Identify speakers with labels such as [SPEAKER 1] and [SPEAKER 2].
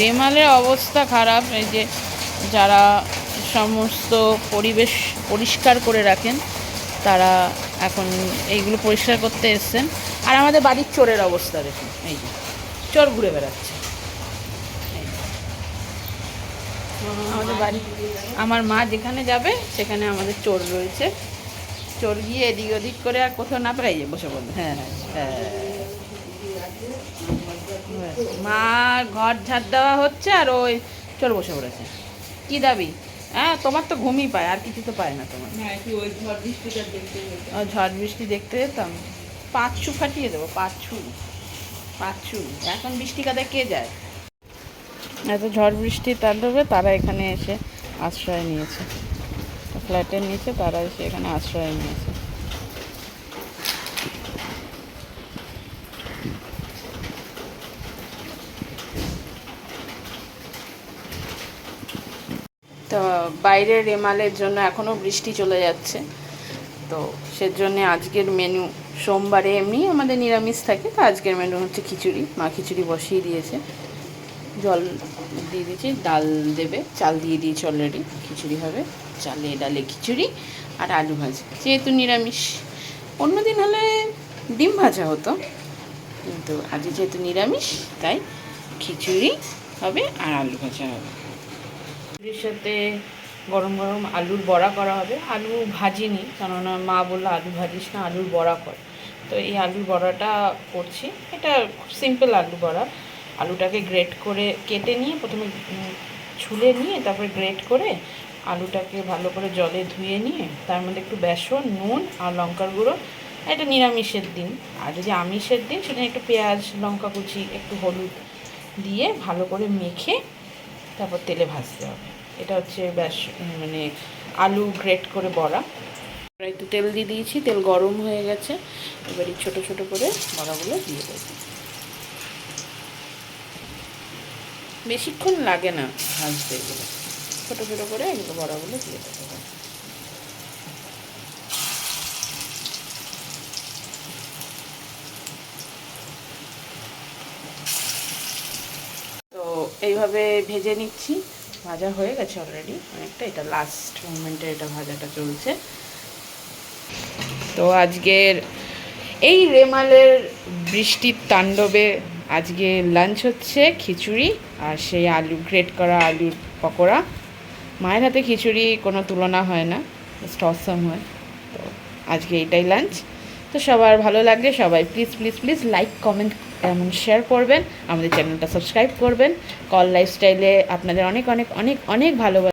[SPEAKER 1] রেমালের অবস্থা খারাপ, এই যে যারা সমস্ত পরিবেশ পরিষ্কার করে রাখেন, তারা এখন এইগুলো পরিষ্কার করতে এসছেন। আর আমাদের বাড়ির চোরের অবস্থা দেখুন, এই যে চোর ঘুরে বেড়াচ্ছে। আমাদের বাড়ি, আমার মা যেখানে যাবে, সেখানে আমাদের চোর রয়েছে। চোর গিয়ে এদিক ওদিক করে আর কোথাও না পেরাই যে বসে বলবে হ্যাঁ হ্যাঁ। হ্যাঁ মা ঘর ঝাড় দেওয়া হচ্ছে আর ওই চোর বসে পড়েছে। কি দাবি? হ্যাঁ তোমার তো ঘুমই পায় আর কিছু তো পায় না তোমার।
[SPEAKER 2] ঝড়
[SPEAKER 1] বৃষ্টি দেখতে যেতাম। পাঁচছু ফাটিয়ে দেবো পাঁচছু পাঁচছু এখন বৃষ্টি কাদা কে যায়? এত ঝড় বৃষ্টি তাণ্ডবে তারা এখানে এসে আশ্রয় নিয়েছে। ফ্ল্যাটের নিচে তারা এসে এখানে আশ্রয় নিয়েছে। তো বাইরের রেমালের জন্য এখনও বৃষ্টি চলে যাচ্ছে। তো সেজন্য আজকের মেনু সোমবারে এমনি আমাদের নিরামিষ থাকে, তো আজকের মেনু হচ্ছে খিচুড়ি। মা খিচুড়ি বসিয়ে দিয়েছে। জল দিয়ে দিয়েছি, ডাল দেবে, চাল দিয়ে দিয়েছি অলরেডি খিচুড়ি হবে, চালে, ডালে খিচুড়ি আর আলু ভাজা। যেহেতু নিরামিষ অন্যদিন হলে ডিম ভাজা হতো। কিন্তু আজ যেহেতু নিরামিষ, তাই খিচুড়ি হবে আর আলু ভাজা হবে। খিচুড়ির সাথে গরম গরম আলুর বড়া করা হবে। আলু ভাজিনি, কেননা মা বলল, আলু ভাজিস না, আলুর বড়া কর। তো এই আলুর বড়াটা করছি। এটা খুব সিম্পল আলু বড়া। আলুটাকে গ্রেট করে কেটে নিয়ে প্রথমে ছুলে নিয়ে তারপরে গ্রেট করে আলুটাকে ভালো করে জলে ধুয়ে নিয়ে, তার মধ্যে একটু বেসন, নুন আর লঙ্কার গুঁড়ো এটা নিরামিষের দিন। আর যদি আমিষের দিন সেখানে একটু পেঁয়াজ, লঙ্কা কুচি, একটু হলুদ দিয়ে ভালো করে মেখে তারপর তেলে ভাজতে হবে। এটা হচ্ছে ব্যাস মানে আলু গ্রেট করে বড়া। একটু তেল দিয়ে দিয়েছি, তেল গরম হয়ে গেছে। এবার এই ছোটো ছোটো করে বড়াগুলো দিয়ে দেবো। বেশিক্ষণ লাগে না ভাজতে। এগুলো ছোটো ছোটো করে এগুলো বড়াগুলো দিয়ে দেবো তো এইভাবে ভেজে নিচ্ছি। ভাজা হয়ে গেছে অলরেডি অনেকটা এটা লাস্ট মোমেন্টে এটা ভাজাটা চলছে। তো আজকের এই রেমালের বৃষ্টির তাণ্ডবে আজকে লাঞ্চ হচ্ছে খিচুড়ি আর সেই আলু গ্রেট করা আলুর পকোড়া। মায়ের হাতে খিচুড়ি কোনো তুলনা হয় না জাস্ট অসম হয়। তো আজকে এইটাই লাঞ্চ তো সবার ভালো লাগলে সবাই please please please like comment এমন শেয়ার করবেন। আমাদের চ্যানেলটা সাবস্ক্রাইব করবেন। কল লাইফস্টাইলে আপনাদের অনেক অনেক অনেক অনেক ভালোবাসা।